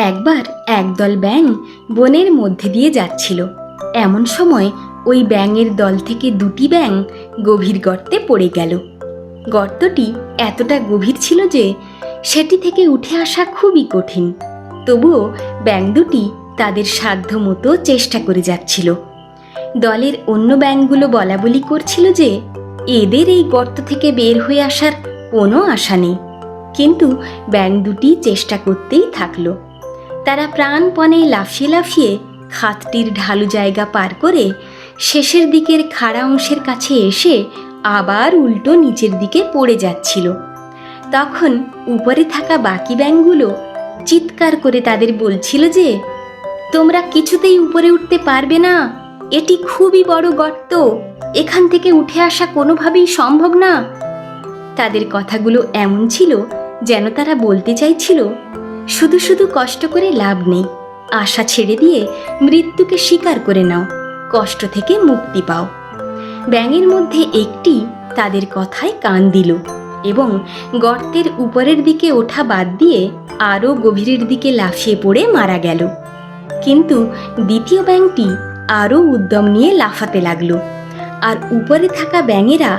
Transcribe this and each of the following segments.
একবার একদল ব্যাঙ বনের মধ্যে দিয়ে যাচ্ছিল। এমন সময় ওই ব্যাঙের দল থেকে দুটি ব্যাঙ গভীর গর্তে পড়ে গেল। গর্তটি এতটা গভীর ছিল যে সেটি থেকে উঠে আসা খুবই কঠিন। তবুও ব্যাঙ দুটি তাদের সাধ্য মতো চেষ্টা করে যাচ্ছিল। দলের অন্য ব্যাঙগুলো বলা বলি করছিল যে এদের এই গর্ত থেকে বের হয়ে আসার কোনো আশা নেই। কিন্তু ব্যাঙ দুটি চেষ্টা করতেই থাকল। তারা প্রাণপণে লাফিয়ে লাফিয়ে খাতটির ঢালু জায়গা পার করে শেষের দিকের খাড়া অংশের কাছে এসে আবার উল্টো নিচের দিকে পড়ে যাচ্ছিল। তখন উপরে থাকা বাকি ব্যাঙগুলো চিৎকার করে তাদের বলছিল যে, তোমরা কিছুতেই উপরে উঠতে পারবে না। এটি খুবই বড় গর্ত। এখান থেকে উঠে আসা কোনোভাবেই সম্ভব না। তাদের কথাগুলো এমন ছিল যেন তারা বলতে চাইছিল শুধু শুধু কষ্ট করে লাভ নেই। আশা ছেড়ে দিয়ে মৃত্যুকে স্বীকার করে নাও, কষ্ট থেকে মুক্তি পাও। ব্যাঙের মধ্যে একটি তাদের কথায় কান দিল এবং গর্তের উপরের দিকে ওঠা বাদ দিয়ে আরও গভীরের দিকে লাফিয়ে পড়ে মারা গেল। কিন্তু দ্বিতীয় ব্যাঙটি আরও উদ্যম নিয়ে লাফাতে লাগল আর উপরে থাকা ব্যাঙেরা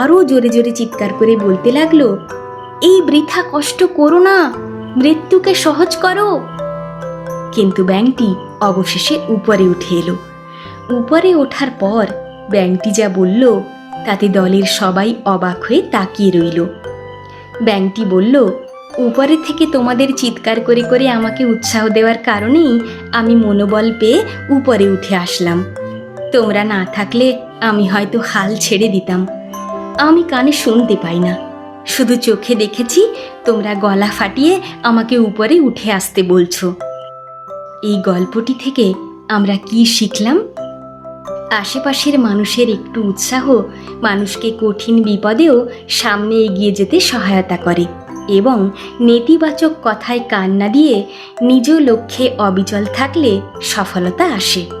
আরও জোরে জোরে চিৎকার করে বলতে লাগল, এই বৃথা কষ্ট করো না। মৃত্যুকে সহজ করো। কিন্তু ব্যাংকটি অবশেষে উপরে উঠে এলো। উপরে ওঠার পর ব্যাংকটি যা বলল, তাতে দলের সবাই অবাক হয়ে তাকিয়ে রইল। ব্যাংকটি বলল, উপরে থেকে তোমাদের চিৎকার করে করে আমাকে উৎসাহ দেওয়ার কারণেই আমি মনোবল পেয়ে উপরে উঠে আসলাম। তোমরা না থাকলে আমি হয়তো হাল ছেড়ে দিতাম। আমি কানে শুনতে পাই না। শুধু চোখে দেখেছি, তোমরা গলা ফাটিয়ে আমাকে উপরে উঠে আসতে বলছো। এই গল্পটি থেকে আমরা কি শিখলাম? আশেপাশের মানুষের একটু উৎসাহ মানুষকে কঠিন বিপদেও সামনে এগিয়ে যেতে সহায়তা করে এবং নেতিবাচক কথায় কান না দিয়ে নিজ লক্ষ্যে অবিচল থাকলে সফলতা আসে।